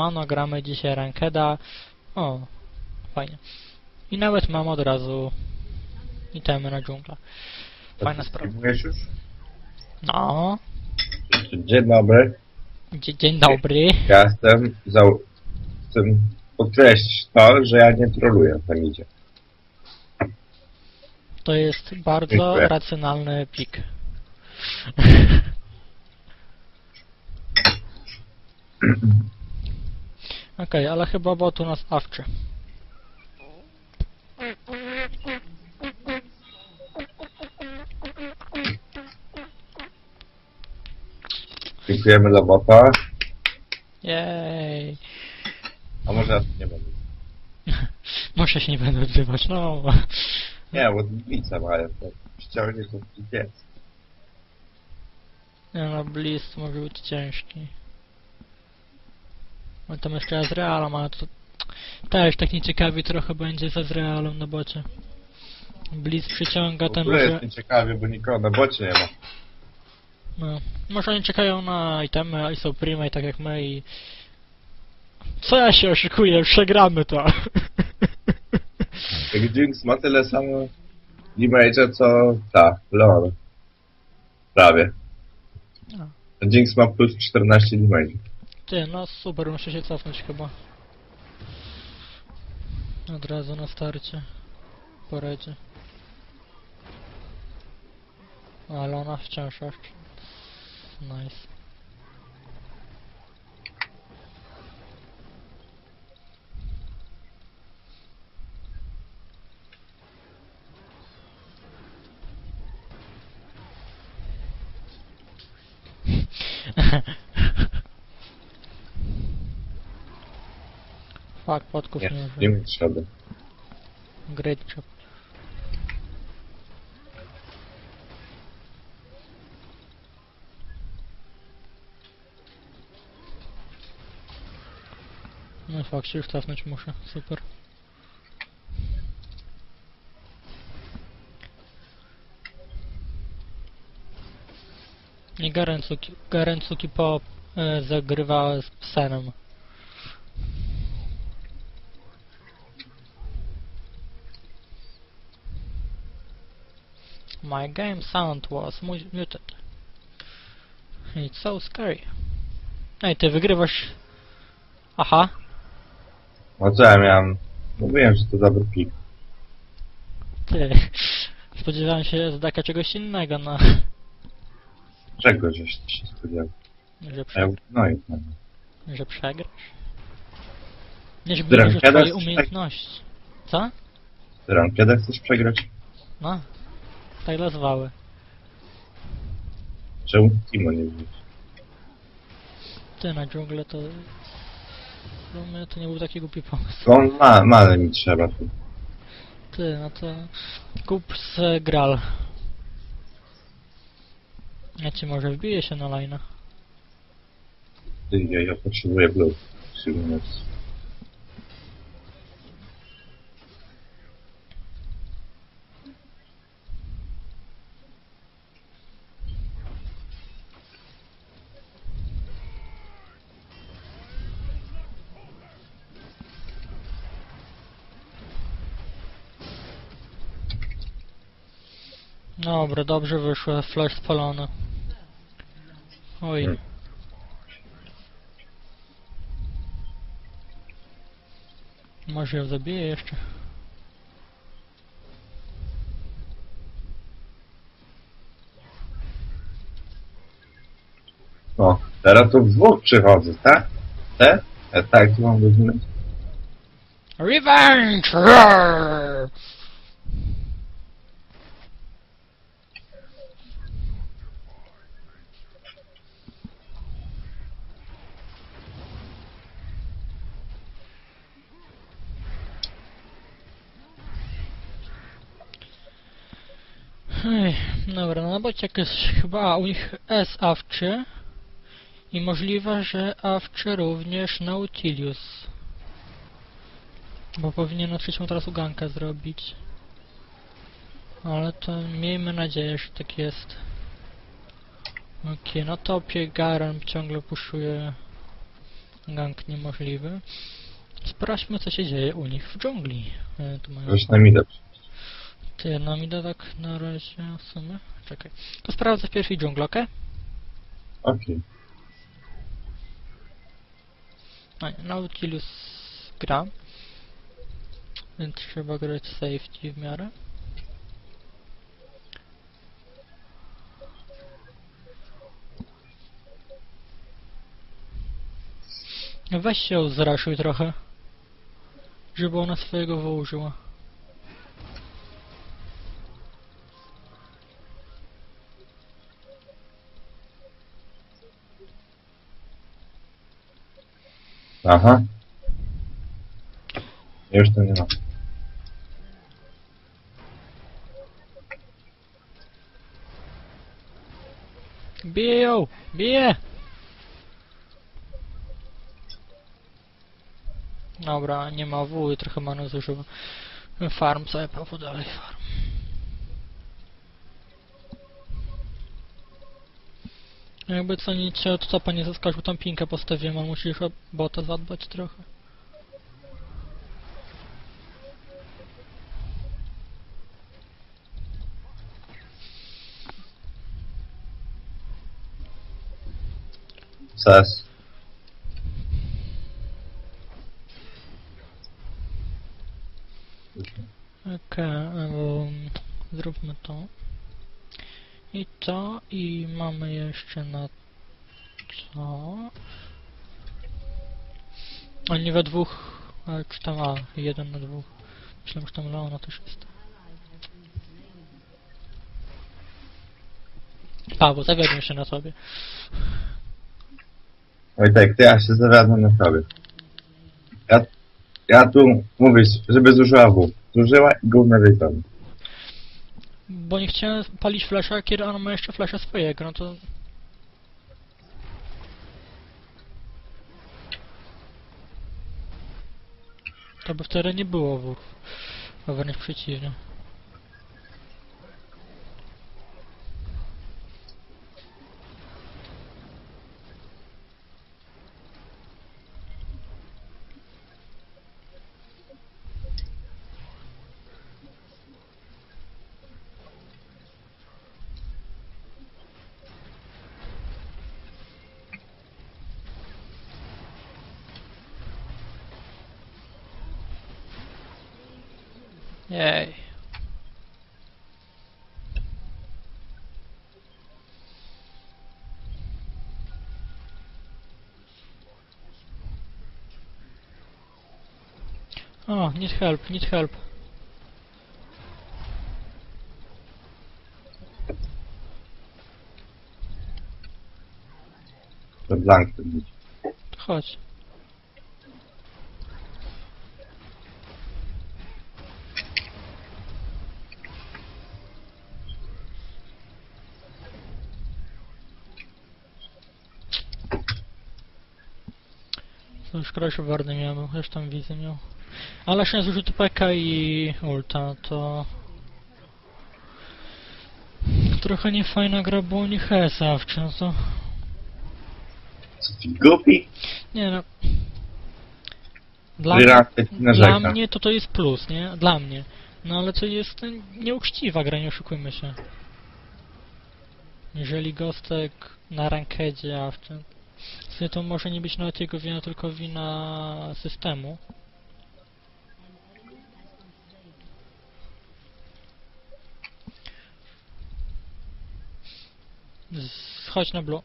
siemano, gramy dzisiaj Rankeda. O, fajnie. I nawet mam od razu itemy na dżunglę. Fajna sprawa. Już? No, Dzień dobry. dzie- dzień dobry. Ja jestem za... Chcę podkreślić to, że ja nie troluję tam idzie. To jest bardzo Dziękuję. racjonalny pik. Okej, ale chyba bot u nas awczy. Dziękujemy dla bota. Jej. A może ja tu nie będę. Może się nie będę odzywać, no. Nie, bo blica mają. To ściągnie to piec. Nie no, Blizz może być ciężki. No tam jeszcze Azreala ma, to też tak nieciekawie trochę będzie z Azrealem na bocie. Blizz przyciąga W ten ogóle może... jest nieciekawie, bo nikogo na bocie nie ma. No, może oni czekają na itemy i są prima i tak jak my i... Co ja się oszukuję? Przegramy to! Jak Jinx ma tyle samo damage'a co ta, Leon. Prawie. No. Jinx ma plus 14 damage. Ty, no super, muszę się cofnąć chyba. Od razu na starcie. Poradzie. Ale ona wciąż aż. Nice. Fuck, podków Nie, nie nie mi trzeba. Great job. No fakt, się już cofnąć muszę. Super. I Garencuki, Garencuki po e, zagrywa z psenem. My game sound was mu- muted. It's so scary. Ej, ty wygrywasz... Aha. No co ja miałem? Mówiłem, że to dobry pik. Ty. Spodziewałem się z Daka czegoś innego, no. Czego żeś się spodziewał? Że, A prze... ja no i no. że przegrasz. Nie, że chcesz umiejętności. Co? Tyran, kiedy chcesz przegrać? No. Tak nazwały. Czemu Timo nie wziąć? Ty na dżunglę to... No to nie był taki głupi pomysł. On ma, ma, ale mi trzeba tu. Ty, no to... Kup z Gral. Ja ci może wbiję się na line'a. Ty, ja, ja potrzebuję blue. Szczególnie Dobra, dobrze wyszło, flash spalony. Oj. Hmm. Może ją zabiję jeszcze. No, teraz to w dwóch przychodzę, tak? Te? E, tak, tu mam godzinę. Revenge! Roar! Ej, dobra, no bo jakoś chyba u nich S awczy i możliwe, że awczy również Nautilius. Bo powinien na trzecią teraz ugankę zrobić. Ale to miejmy nadzieję, że tak jest. Okej, na topie Garen ciągle puszuje Gang niemożliwy. Sprawdźmy, co się dzieje u nich w dżungli. E, Tu mają Coś nam idę. Ty, no mi da tak na razie w sumie. Czekaj. To sprawdzę w pierwszej dżungli, okej? A nie, Nautilus gra. Więc trzeba grać safety w miarę. Weź się zraszuj trochę. Żeby ona swojego wyłożyła. Aha. Już to nie ma. Bije ją! Bije! Dobra, nie ma W i trochę manu zużywa. Farm sobie papu dalej farm. Jakby co nic się od topa nie zaskoczył, tam pinkę postawiłem, a musisz o bota zadbać trochę. Ses. Okej, em, zróbmy to. I to, i mamy jeszcze na to. Oni we dwóch, ale czy tam, a, jeden na dwóch. Myślałem, że tam Leona też jest. Paweł, zawiodłem się na tobie. Oj tak, to ja się zawiadam na sobie. Ja, ja tu mówię, żeby zużyła W. Zużyła i gówno wyjdą. Bo nie chciałem palić flasza, kiedy on ma jeszcze flasza swojego, no to... To by wtedy nie było. A wręcz przeciwnie. Jej. O, need help, need help. To blank to być. Chodź. To już Krasiu warny miał, zresztą widzę miał. Ale nie zużył PK i ulta, to... Trochę niefajna gra, bo nie zawsze, no to... Co ty głupi? Nie no... Dla Dla mnie to to jest plus, nie? Dla mnie. No ale to jest nieuczciwa gra, nie oszukujmy się. Jeżeli Gostek na rankedzie, a w tym... to może nie być nawet jego wina, tylko wina systemu. Chodź na blue.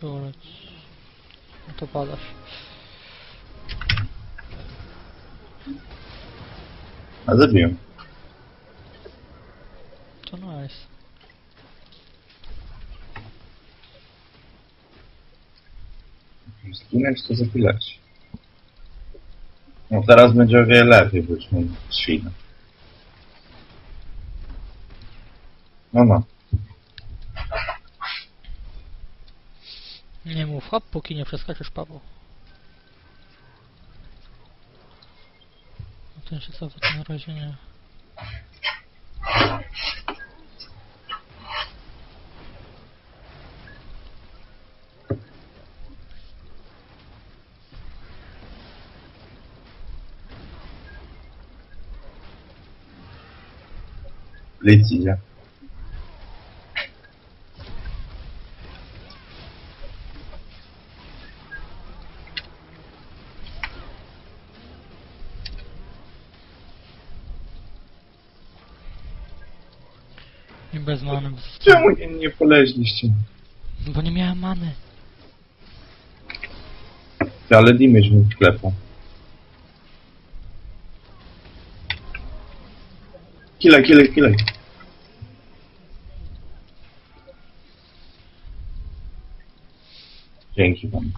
Dobra. No to padasz. A zabiłem. To nice. Zginąć to zapilać. No teraz będzie o wiele lepiej, bo już mam trzcinę. No no. Nie mów hop, póki nie przeskoczysz Paweł. No ten się cofa, to na razie nie. Blitz idzie. I bez many. Bez... Czemu nie, nie poleźliście? Bo nie miałem many. Ty, ale Dimage mi wklepał. Kile, kile, kile. Dzięki wam.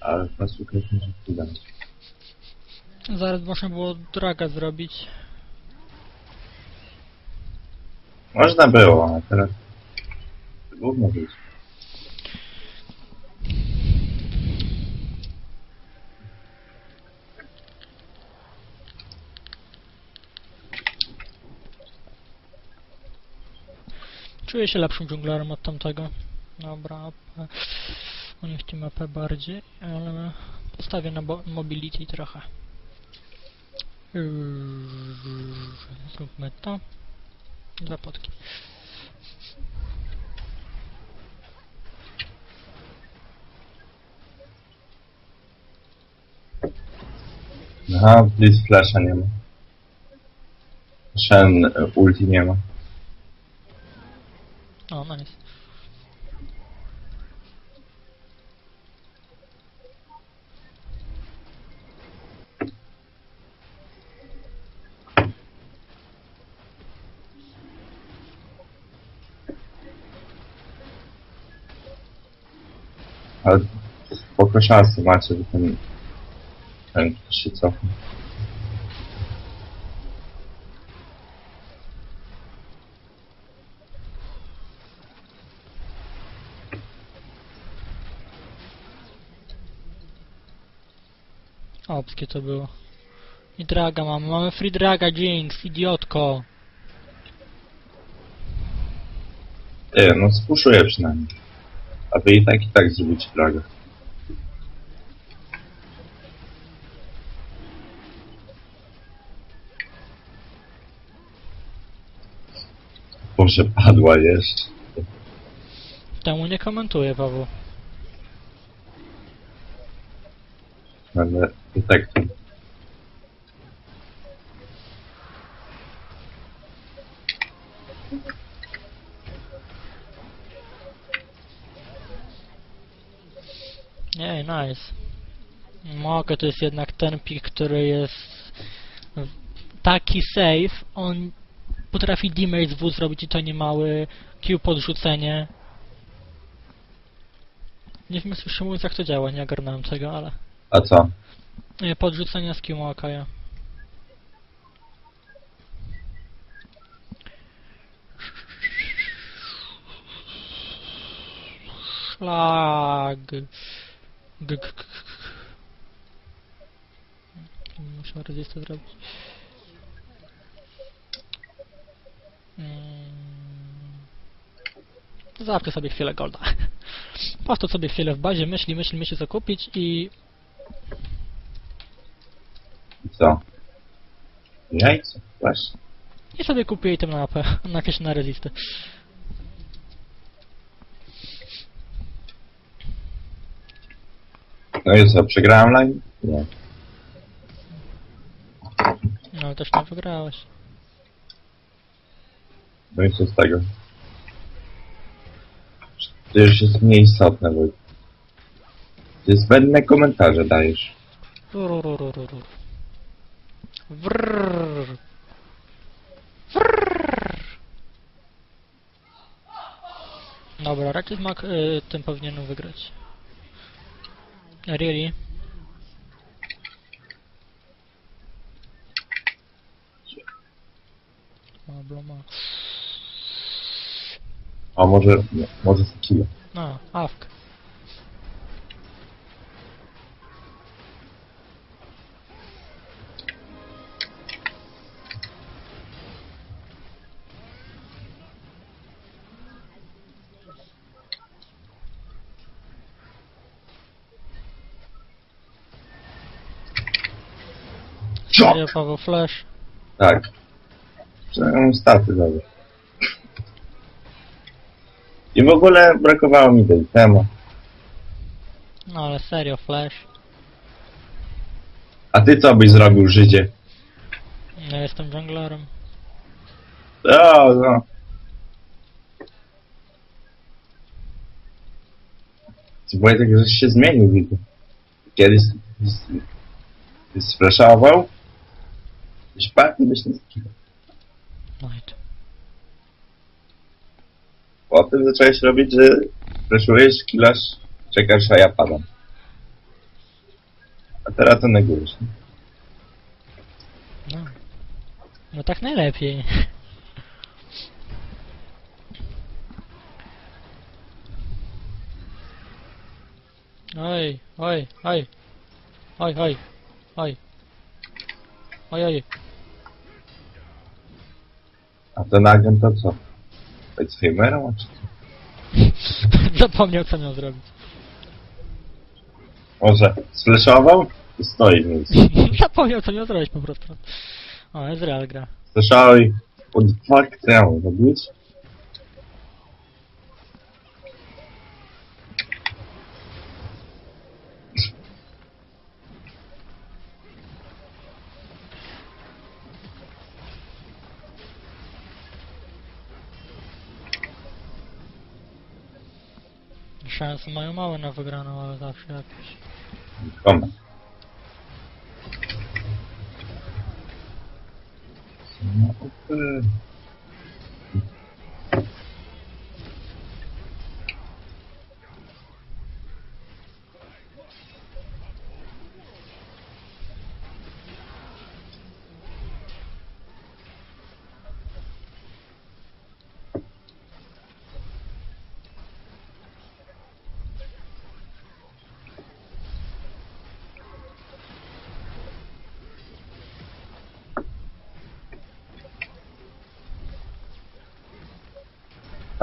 Ale pasówkę może wydać. Zaraz można było draga zrobić. Można było, a teraz... Gówno być. Czuję się lepszym dżunglerem od tamtego. Dobra, AP. U nich AP bardziej, ale postawię na mobility trochę. Yy, Zróbmy to. Dwa potki. Aha, Blitz Flasha nie ma. Shen e, ulti nie ma. O, nice. Ale spoko szansy macie, że ten... Ten ktoś się cofnie. Opskie to było. I draga mamy. Mamy free draga, Jinx, idiotko. Ty, no spuszuję przynajmniej. A wy i tak i tak zrobicie. Boże, padła jeszcze. Temu nie komentuję, Paweł. Będę detektyw. Nie, nice. Mogę, to jest jednak ten pik, który jest taki safe, on potrafi damage z W zrobić i to nie mały Q podrzucenie. Nie wiem, jeszcze mówiąc jak to działa, nie ogarnąłem tego, ale... A co? Nie, podrzucenie z Q ma Akaja. Szlag. G -g -g -g. Muszę rezystę zrobić. Mm. Zawsze sobie chwilę golda. Po to sobie chwilę w bazie, myśli, myśli, myśli co kupić i co? Jajco, właśnie. I sobie kupię item na AP, na jakieś na rezisty. No i co, przegrałem line? Nie. No ale też nie wygrałeś. No i co z tego? To już jest nieistotne, bo... Ty zbędne komentarze dajesz. Rururururur. Wrrr. Wrrr. Dobra, Smak y, tym powinienem wygrać. Really? Mabloma. A może, nie, może z kilo. A, awk. Szok! Serio, Paweł Flash. Tak. Przynajmniej staty dobrze. I w ogóle brakowało mi tej temu. No ale serio, Flash. A ty co byś zrobił, Żydzie? Ja jestem junglerem. O, no. Ty Wojtek, żeś się zmienił, widzę. Kiedyś byś spraszował, byś byś nie skinął. Night. Potem zacząłeś robić, że spraszujesz, kilasz, czekasz, a ja padam. A teraz to negujesz. nie? No. No tak najlepiej. Oj, oj, oj. Oj, oj. Oj. Oj, oj. A ten agent to co? Alzheimerem, a czy co? Zapomniał co miał zrobić. Może sflashował i stoi w miejscu. Zapomniał co miał zrobić po prostu. O, Ezreal gra. Słyszał i pod mam robić? Szanse mają małe na wygraną, ale zawsze jakieś. Koma. No,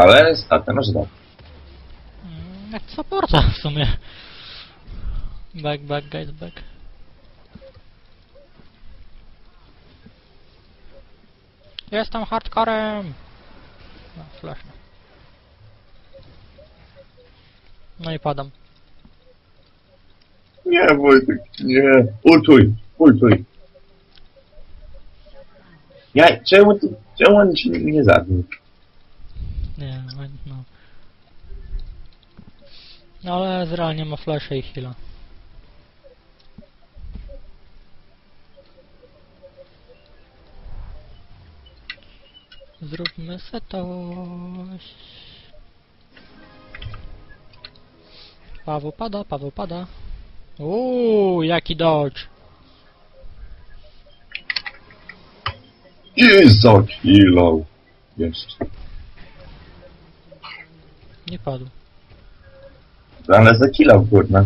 Ale statę masz dobrze. Mm, Jak supporta w sumie. Back, back, guys, back. Jestem hardcorem! No, flash. No i padam. Nie, Wojtek, nie. Ultuj, ultuj. Ja, czemu ty, czemu on ci nie zabił? Nie, no, no. No ale Ezreal nie ma flasha i heala. Zróbmy se coś. Paweł pada, Paweł pada. Uuu, jaki dodge. I zakilał. Jeszcze. Nie padł. Ale zakilał, kurna.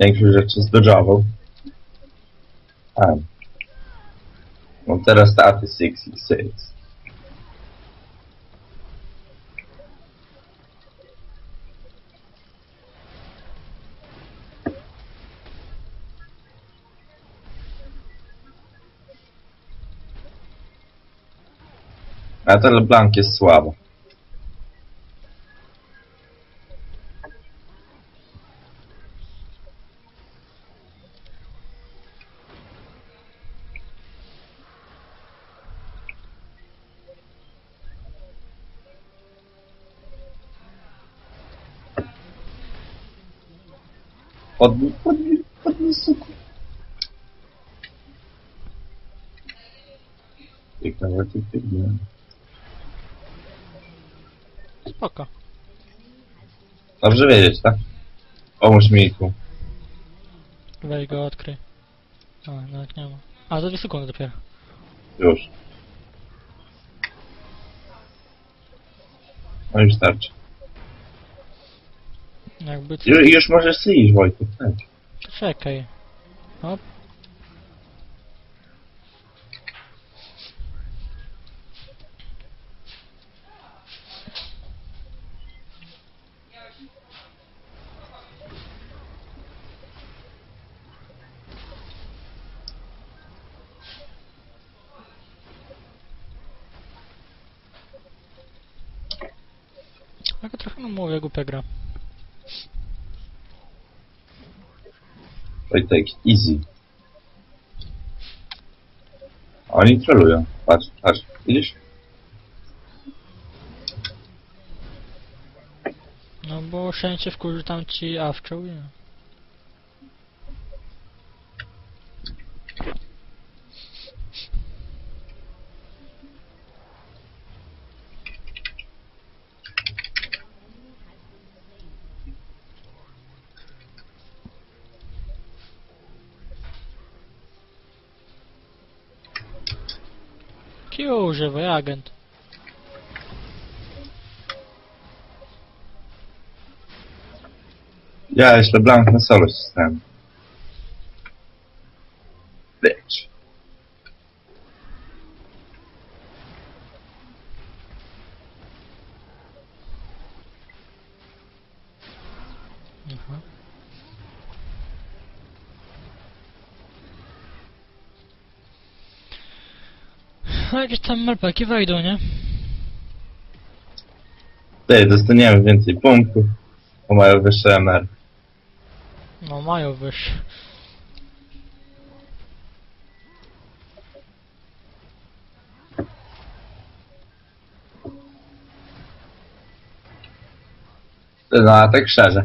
Większość rzeczy zdodżował. A. Mam teraz staty 66. A ten LeBlanc jest słabo. Wojtek, Wojtek, biegnie. Spoko. Dobrze wiedzieć, tak? Pomóż mi tu. Weź go, odkryj. A, nawet nie ma. A, za dwie sekundy dopiero. Już. No już starczy. Jakby co... Ju, już możesz iść, Wojtek, tak. Czekaj. Hop. Taka trochę no mówię głupia gra. Wojtek, easy. Oni trolują. Patrz, patrz. Widzisz? No bo wszędzie wkurzy tam ci awczoł i... Q używaj, agent. Ja jeszcze blank na solo system. Bitch. Aha. No jakieś tam malpaki wejdą, nie? Ty, dostaniemy więcej punktów, bo mają wyższe MR. No mają wyższe. No a tak szczerze,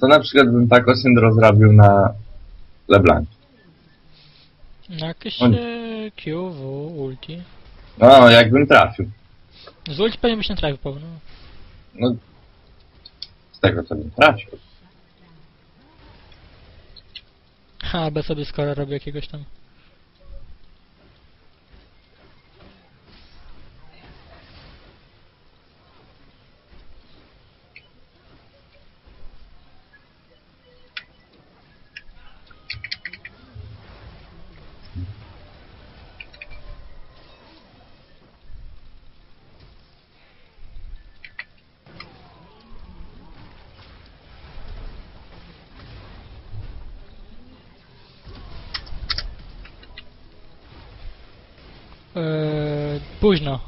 to na przykład bym taką syndro zrobił na LeBlanc. No Jakieś On- e, Q, W, ulti. No, jakbym trafił. Z pewnie byś nie trafił pełno. No, z tego co bym trafił. Ha, bez sobie skoro robię jakiegoś tam. Późno.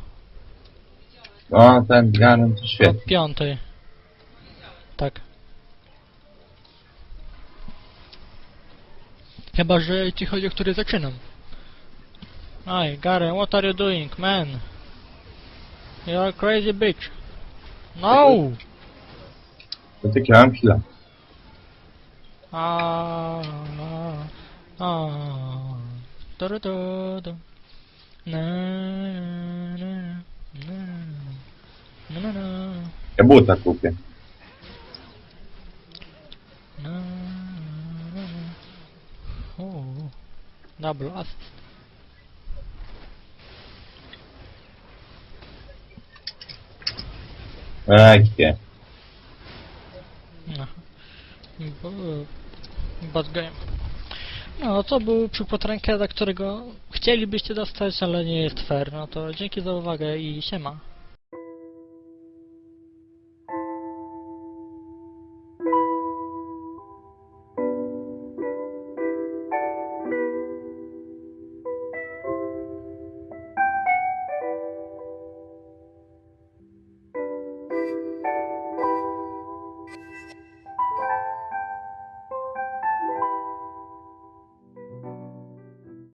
No, ten Garen to świetnie. piątej. Tak. Chyba, że ci chodzi o który zaczynam. Hi, Garen, what are you doing, man? You are crazy bitch. No! Mam chwilę. Na na na na na na Ja buta kupię. na na na. O, double No, to był przykład rankeda, którego chcielibyście dostać, ale nie jest fair. No to dzięki za uwagę i siema.